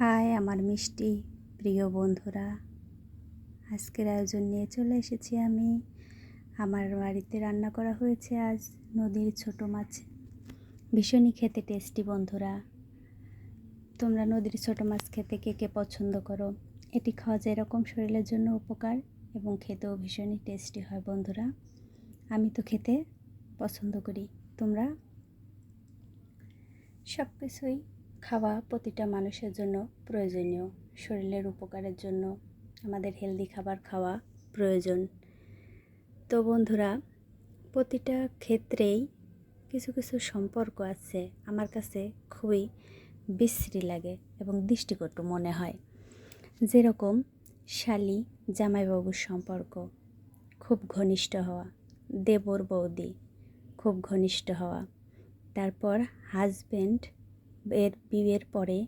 High আমার মিষ্টি প্রিয় বন্ধুরা। আজকের আয়োজন নিয়ে চলে এসেছি আমি। আমার বাড়িতে রান্না করা হয়েছে আজ নদীর ছোট মাছ। ভীষণই খেতে টেস্টি বন্ধুরা। তোমরা নদীর ছোট মাছ খেতে কে কে পছন্দ করো? এটি খাওয়া যায় এরকম শরীরের জন্য উপকার এবং খেতেও ভীষণই টেস্টি হয় বন্ধুরা। আমি তো খেতে পছন্দ করি। তোমরা? সব কিছুই খাওয়া প্রতিটা মানুষের জন্য প্রয়োজনীয়। শরীরের উপকারের জন্য আমাদের হেলদি খাবার খাওয়া প্রয়োজন। তো বন্ধুরা, প্রতিটা ক্ষেত্রেই কিছু কিছু সম্পর্ক আছে, আমার কাছে খুবই বিশ্রী লাগে এবং দৃষ্টিকটু মনে হয়। যেরকম শালি জামাইবাবুর সম্পর্ক, খুব ঘনিষ্ঠ হওয়া। দেবর বৌদি, খুব ঘনিষ্ঠ হওয়া। তারপর হাজব্যান্ড এর বিয়ের পরে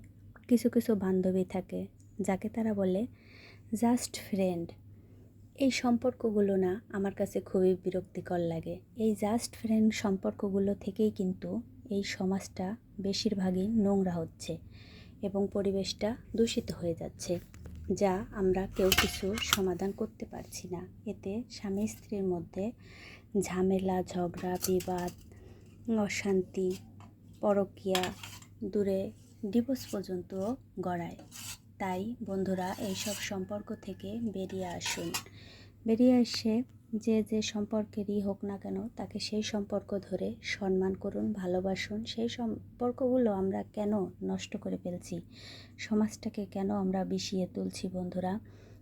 কিছু কিছু বান্ধবী থাকে যাকে তারা বলে জাস্ট ফ্রেন্ড এই সম্পর্কগুলো না আমার কাছে খুবই বিরক্তিকর লাগে। এই জাস্ট ফ্রেন্ড সম্পর্কগুলো থেকেই কিন্তু এই সমাজটা বেশিরভাগই নোংরা হচ্ছে এবং পরিবেশটা দূষিত হয়ে যাচ্ছে, যা আমরা কেউ কিছু সমাধান করতে পারছি না। এতে স্বামী স্ত্রীর মধ্যে ঝামেলা, ঝগড়া, বিবাদ, অশান্তি, পরকিয়া দূরে ডিভোর্স পর্যন্ত গড়ায়। তাই বন্ধুরা, এইসব সম্পর্ক থেকে বেরিয়ে আসুন। বেরিয়ে এসে যে যে সম্পর্কেরই হোক না কেন, তাকে সেই সম্পর্ক ধরে সম্মান করুন, ভালোবাসুন। সেই সম্পর্কগুলো আমরা কেন নষ্ট করে ফেলছি? সমাজটাকে কেন আমরা বিষিয়ে তুলছি বন্ধুরা?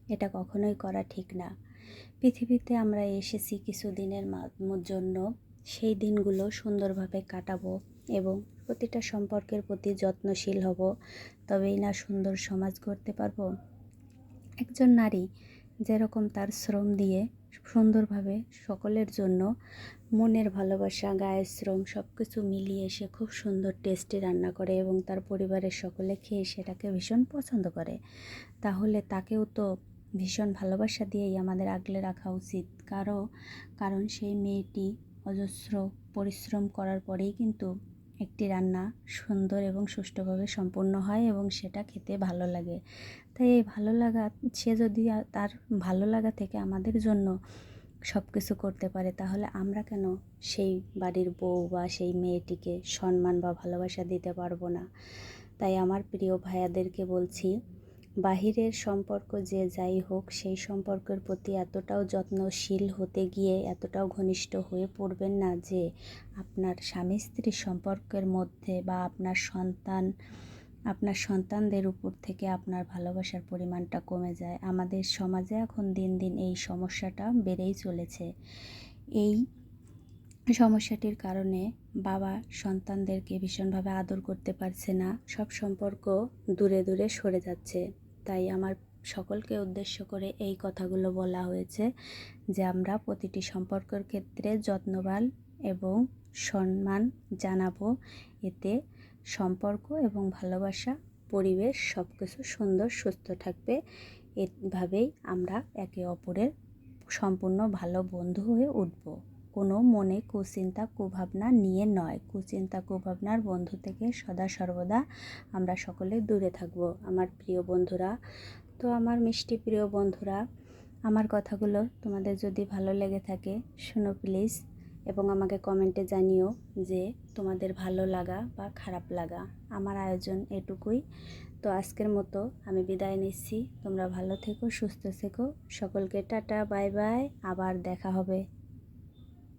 এটা কখনোই করা ঠিক না। পৃথিবীতে আমরা এসেছি কিছু দিনের জন্য সেই দিনগুলো সুন্দরভাবে কাটাবো এবং প্রতিটা সম্পর্কের প্রতি যত্নশীল হব। তবেই না সুন্দর সমাজ গড়তে পারব? একজন নারী যেরকম তার শ্রম দিয়ে সুন্দরভাবে সকলের জন্য মনের ভালোবাসা, গায়ের শ্রম সব কিছু মিলিয়ে সে খুব সুন্দর টেস্টি রান্না করে এবং তার পরিবারের সকলে খেয়ে সেটাকে ভীষণ পছন্দ করে। তাহলে তাকেও তো ভীষণ ভালোবাসা দিয়েই আমাদের আগলে রাখা উচিত। কারও, কারণ সেই মেয়েটি অজস্র পরিশ্রম করার পরেই কিন্তু একটি রান্না সুন্দর এবং সুষ্ঠুভাবে সম্পন্ন হয় এবং সেটা খেতে ভালো লাগে। তাই এই ভালো লাগা, সে যদি তার ভালো লাগা থেকে আমাদের জন্য সব কিছু করতে পারে, তাহলে আমরা কেন সেই বাড়ির বউ বা সেই মেয়েটিকে সম্মান বা ভালোবাসা দিতে পারব না? তাই আমার প্রিয় ভাইয়াদেরকে বলছি বাহিরের সম্পর্ক যে যাই হোক, সেই সম্পর্কের প্রতি এতটাও যত্নশীল হতে গিয়ে এতটাও ঘনিষ্ঠ হয়ে পড়বেন না যে আপনার স্বামী স্ত্রীর সম্পর্কের মধ্যে বা আপনার সন্তান, আপনার সন্তানদের উপর থেকে আপনার ভালোবাসার পরিমাণটা কমে যায়। আমাদের সমাজে এখন দিন দিন এই সমস্যাটা বেড়েই চলেছে। এই সমস্যাটির কারণে বাবা সন্তানদেরকে ভীষণভাবে আদর করতে পারছে না। সব সম্পর্ক দূরে দূরে সরে যাচ্ছে। তাই আমার সকলকে উদ্দেশ্য করে এই কথাগুলো বলা হয়েছে যে আমরা প্রতিটি সম্পর্কের ক্ষেত্রে যত্নবান এবং সম্মান জানাব। এতে সম্পর্ক এবং ভালোবাসা, পরিবেশ সব কিছু সুন্দর, সুস্থ থাকবে। এভাবেই আমরা একে অপরের সম্পূর্ণ ভালো বন্ধু হয়ে উঠব। কোনো মনে কুচিন্তা কুভাবনা নিয়ে নয়। কুচিন্তা কুভাবনার বন্ধু থেকে সদা সর্বদা আমরা সকলে দূরে থাকব। আমার প্রিয় বন্ধুরা, তো আমার মিষ্টি প্রিয় বন্ধুরা, আমার কথাগুলো তোমাদের যদি ভালো লেগে থাকে, শুনো প্লিজ, এবং আমাকে কমেন্টে জানিও যে তোমাদের ভালো লাগা বা খারাপ লাগা। আমার আয়োজন এটুকুই। তো আজকের মতো আমি বিদায় নিচ্ছি। তোমরা ভালো থেকো, সুস্থ থেকো। সকলকে টাটা, বাই বাই। আবার দেখা হবে।